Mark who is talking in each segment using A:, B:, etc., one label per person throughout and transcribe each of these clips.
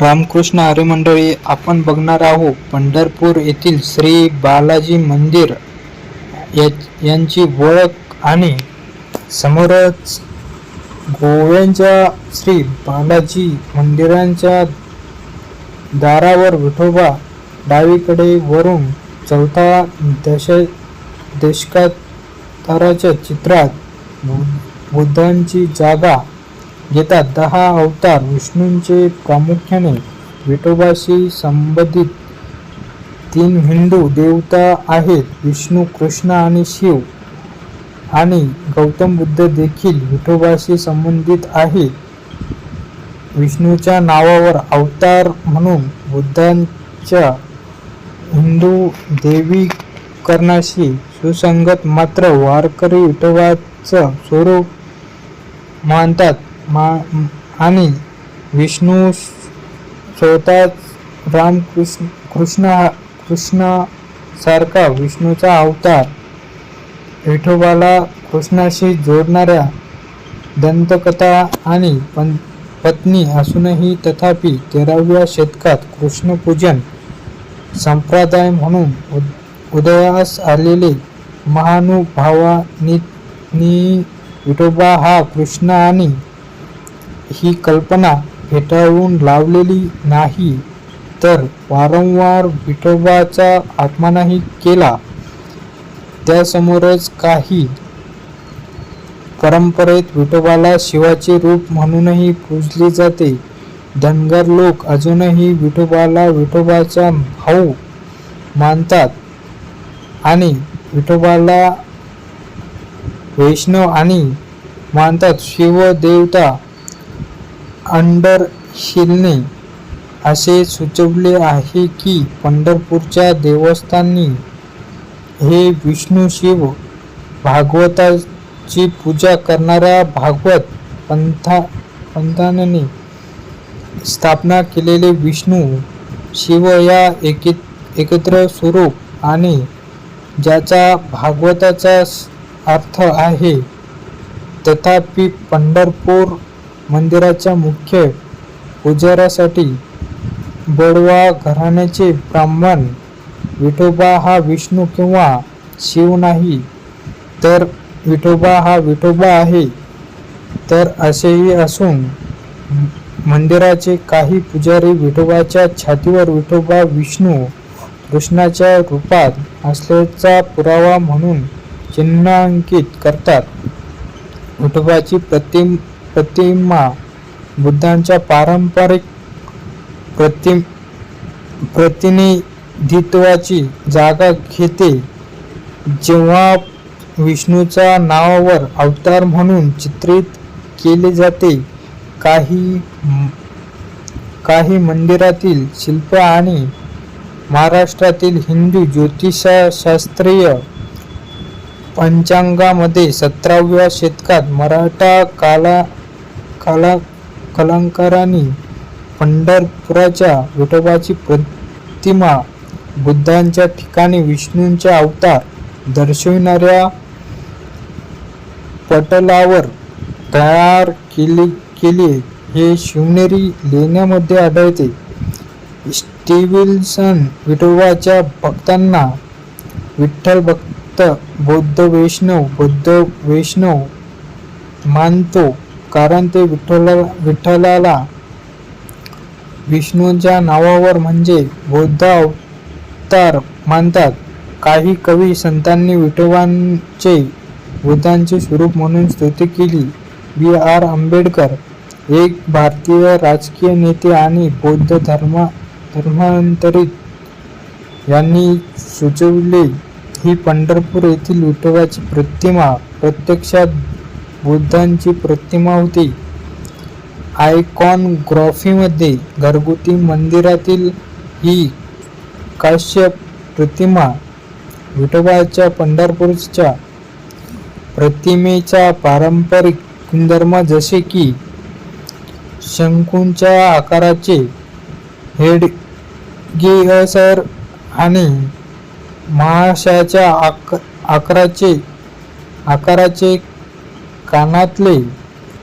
A: रामकृष्ण आर्य मंडळी आपण बघणार आहोत पंढरपूर येथील श्री बालाजी मंदिर. या- यांची ओळख आणि समोरच गोव्यांच्या श्री बालाजी मंदिरांच्या दारावर विठोबा डावीकडे वरून चौथा दश दशकाताराच्या चित्रात बुद्धांची जागा घेतात. दहा अवतार विष्णूंचे प्रामुख्याने विठोबाशी संबंधित तीन हिंदू देवता आहेत. विष्णू कृष्ण आणि शिव आणि गौतम बुद्ध देखील विठोबाशी संबंधित आहेत. विष्णूच्या नावावर अवतार म्हणून बुद्धांच्या हिंदू देवीकरणाशी सुसंगत मात्र वारकरी विठोबाचं स्वरूप मानतात. मा आणि विष्णू स्वतःच रामकृष्ण कृष्ण कृष्णासारखा विष्णूचा अवतार. विठोबाला कृष्णाशी जोडणाऱ्या दंतकथा आणि पं पत्नी असूनही तथापि तेराव्या शतकात कृष्णपूजन संप्रदाय म्हणून उद- उदयास आलेले महानुभावानी विठोबा हा कृष्ण आणि ही कल्पना फेटाळून लावलेली नाही तर वारंवार विठोबाचा आत्मानाही केला. त्यासमोरच काही परंपरेत विठोबाला शिवाचे रूप म्हणूनही पूजले जाते. धनगर लोक अजूनही विठोबाला विठोबाचा भाऊ मानतात आणि विठोबाला वैष्णव आणि मानतात. शिव अंडर अंडरशिलने असे सुचवले आहे की पंढरपूरच्या देवस्थानी हे विष्णू शिव भागवताची पूजा करणाऱ्या भागवत पंथा पंथाने स्थापना केलेले विष्णू शिव या एक एकत्र स्वरूप आणि ज्याचा भागवताचा अर्थ आहे तथापि पंढरपूर मंदिराच्या मुख्य पुजाऱ्यासाठी बडवा घराण्याचे ब्राह्मण विठोबा हा विष्णू किंवा शिव नाही. तर विठोबा हा विठोबा आहे. तर असेही असून मंदिराचे काही पुजारी विठोबाच्या छातीवर विठोबा विष्णू कृष्णाच्या रूपात असल्याचा पुरावा म्हणून चिन्हांकित करतात. विठोबाची प्रतिम प्रतिमा बुद्धांच्या पारंपरिक प्रति प्रतिनिधित्वाची जागा घेते. जेव्हा विष्णूच्या नावावर अवतार म्हणून चित्रित केले जाते काही काही मंदिरातील शिल्प आणि महाराष्ट्रातील हिंदू ज्योतिषशास्त्रीय पंचांगामध्ये सतराव्या शतकात मराठा काला कला कलाकारांनी पंढरपुराच्या विठोबाची प्रतिमा बुद्धांच्या ठिकाणी विष्णूंचा अवतार दर्शविणाऱ्या पटलावर तयार केली केली. हे शिवनेरी लेण्यामध्ये आढळते. स्टीव्हिल्सन विठोबाच्या भक्तांना विठ्ठल भक्त बौद्ध वैष्णव बौद्ध वैष्णव मानतो. कारण ते विठ्ठला विठ्ठलाला विष्णूंच्या नावावर म्हणजे बौद्ध अवतार मानतात. काही कवी संतांनी विठोबांचे बुद्धांचे स्वरूप म्हणून स्तुती केली. बी आर आंबेडकर एक भारतीय राजकीय नेते आणि बौद्ध धर्म धर्मांतरित यांनी सुचवले. ही पंढरपूर येथील विठोबाची प्रतिमा प्रत्यक्षात बुद्धांची प्रतिमा होती. आयकॉनग्राफीमध्ये घरगुती मंदिरातील ही काश्यप प्रतिमा विठोबाच्या पंढरपूरच्या प्रतिमेचा पारंपरिक गुणधर्म जसे की शंकूंच्या आकाराचे हेडगिअसर आणि महाशयाच्या आक आकाराचे आकाराचे कानातले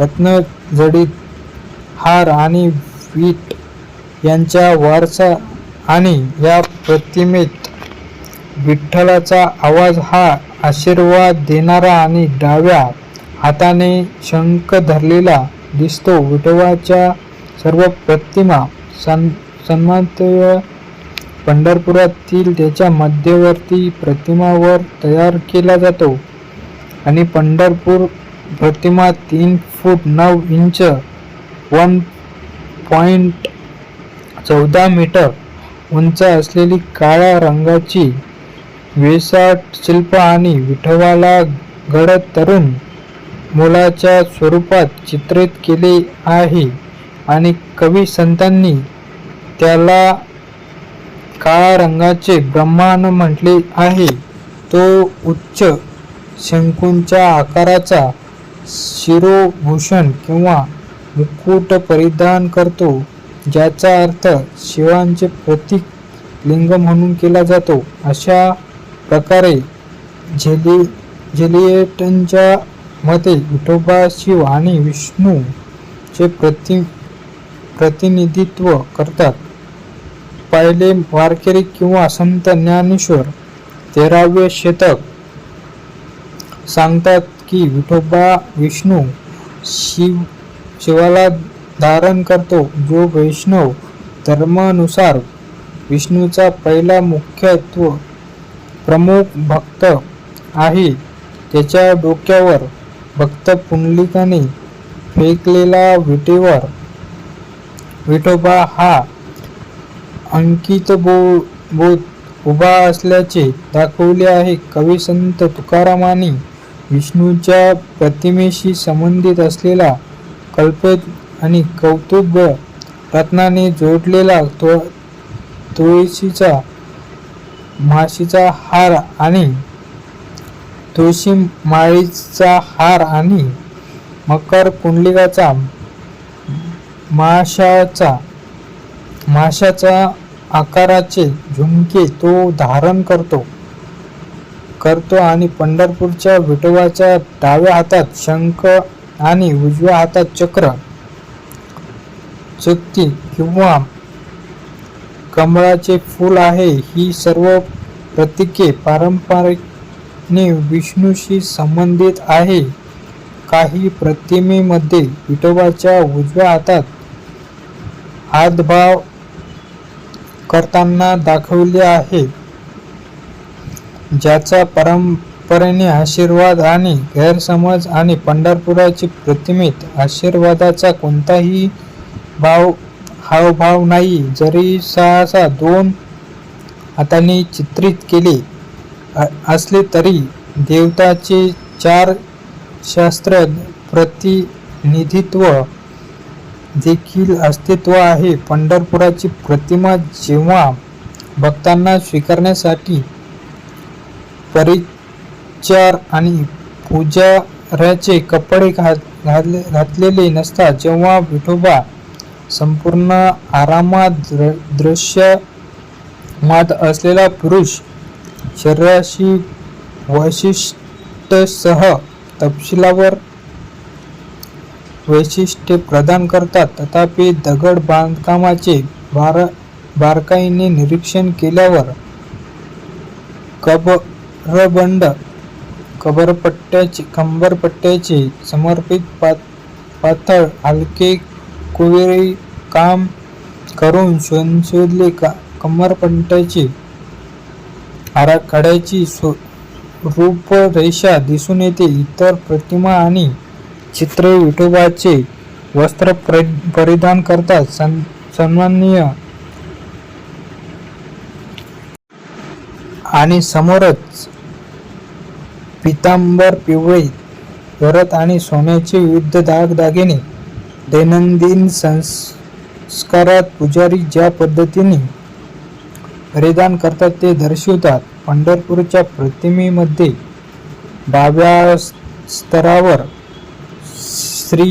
A: रत्नजडित हार आणि वीट यांचा वारसा आणि या प्रतिमेत विठ्ठलाचा आवाज हा आशीर्वाद देणारा आणि डाव्या हाताने शंख धरलेला दिसतो. विठोबाच्या सर्व प्रतिमा सन पंढरपुरातील त्याच्या मध्यवर्ती प्रतिमावर तयार केला जातो आणि पंढरपूर प्रतिमा तीन फूट नऊ इंच वन पॉईंट चौदा मीटर उंच असलेली काळ्या रंगाची वेसाट शिल्प आणि विठोबाला गडद तरुण मुलाच्या स्वरूपात चित्रित केले आहे आणि कवी संतांनी त्याला काळ्या रंगाचे ब्रह्मांड म्हटले आहे. तो उच्च शंकूंच्या आकाराचा शिरोभूषण किंवा मुकुट परिधान करतो ज्याचा अर्थ शिवांचे प्रतीक लिंग म्हणून केला जातो. अशा प्रकारे झेली झेलिएटनच्या मते विठोबा शिव आणि विष्णू चे प्रति प्रतिनिधित्व करतात. पहिले वारकरी किंवा संत ज्ञानेश्वर तेरावे शतक सांगतात की विठोबा विष्णू शिव शिवाला धारण करतो. जो वैष्णव धर्मानुसार विष्णूचा पहिला मुख्यत्व प्रमुख भक्त आहे त्याच्या डोक्यावर भक्त पुंडलिकाने फेकलेला विटेवर विठोबा हा अंकित बो बोध उभा असल्याचे दाखवले आहे. कवी संत तुकारामांनी विष्णूच्या प्रतिमेशी संबंधित असलेला कल्प आणि कौतुब रत्नाने जोडलेला तो तुळशीचा माशीचा हार आणि तुळशी माळीचा हार आणि मकर कुंडलिकाचा माशाचा माशाचा आकाराचे झुमके तो धारण करतो. करतो आणि पंढरपूरच्या विठोबाच्या डाव्या हातात शंख आणि उजव्या हातात चक्र चक्ती किंवा कमळाचे फूल आहे ही सर्व प्रतीके पारंपरिकने विष्णूशी संबंधित आहे. काही प्रतिमेमध्ये विठोबाच्या उजव्या हातात हातभाव करताना दाखवले आहे. ज्याचा परंपरेने आशीर्वाद आणि गैरसमज आणि पंढरपुराची प्रतिमेत आशीर्वादाचा कोणताही भाव हावभाव नाही. जरी सहसा दोन हाताने चित्रित केले असले तरी देवताचे चार शास्त्र प्रतिनिधित्व देखील अस्तित्व आहे. पंढरपुराची प्रतिमा जेव्हा भक्तांना स्वीकारण्यासाठी परिचार आणि पुजाऱ्याचे कपडे घात घातले घातलेले नसतात जेव्हा विठोबा संपूर्ण आरामात दृश्य दृश्यमात असलेला पुरुष शरीराशी वैशिष्ट्यसह तपशिलावर वैशिष्ट्ये प्रदान करतात तथापि दगड बांधकामाचे बार बारकाईने निरीक्षण केल्यावर कबरबंड कबरपट्ट्याचे कंबरपट्ट्याचे समर्पित पात पातळ हलके कुवेरी काम करून संशोधले का कमरपट्ट्याची आराखड्याची सो रूपरेषा दिसून येते. इतर प्रतिमा आणि चित्रे विठोबाचे वस्त्र परिधान करतात. सन सन्माननीय आणि समोरच पितांबर पिवळे भरत आणि सोन्याचे विविध दागदागिने दैनंदिन संस्कारात पुजारी ज्या पद्धतीने परिधान करतात ते दर्शवतात. पंढरपूरच्या प्रतिमेमध्ये डाव्या स्तरावर श्री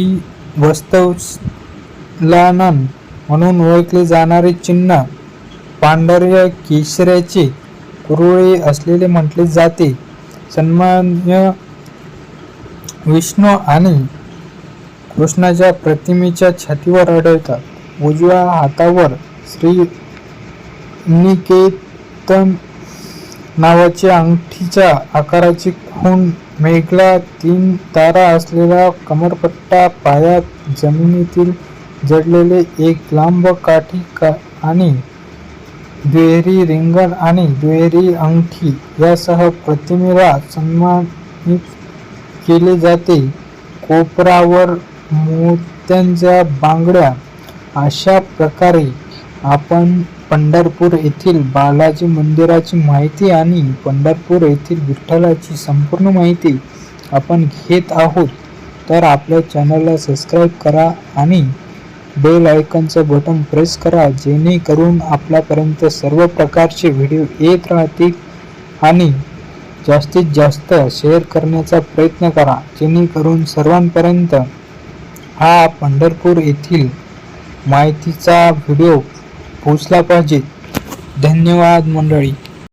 A: वस्तवलानन म्हणून ओळखले जाणारे चिन्ह पांढऱ्या केशऱ्याचे कुरुळे असलेले म्हटले जाते. सन्मान्य विष्णू आणि कृष्णाच्या प्रतिमेच्या छातीवर आढळतात. उजव्या हातावर श्री निकेतन नावाची अंगठीच्या आकाराची खूण मेघला तीन तारा असलेला कमरपट्टा पायात जमिनीतील जडलेले एक लांब काठी का आणि दुहेरी रिंगण आणि दुहेरी अंगठी यासह प्रतिमेला सन्मानित केले जाते. कोपरावर मोत्यांच्या बांगड्या अशा प्रकारे आपण पंढरपूर येथील बालाजी मंदिराची माहिती आणि पंढरपूर येथील विठ्ठलाची संपूर्ण माहिती आपण घेत आहोत. तर आपल्या चॅनलला सबस्क्राईब करा आणि बेल आयकॉनचं बटन प्रेस करा जेणेकरून आपल्यापर्यंत सर्व प्रकारचे व्हिडिओ येत राहतील आणि जास्तीत जास्त शेअर करण्याचा प्रयत्न करा जेणेकरून सर्वांपर्यंत हा पंढरपूर येथील माहितीचा व्हिडिओ पोचला पाहिजे. धन्यवाद मंडळी.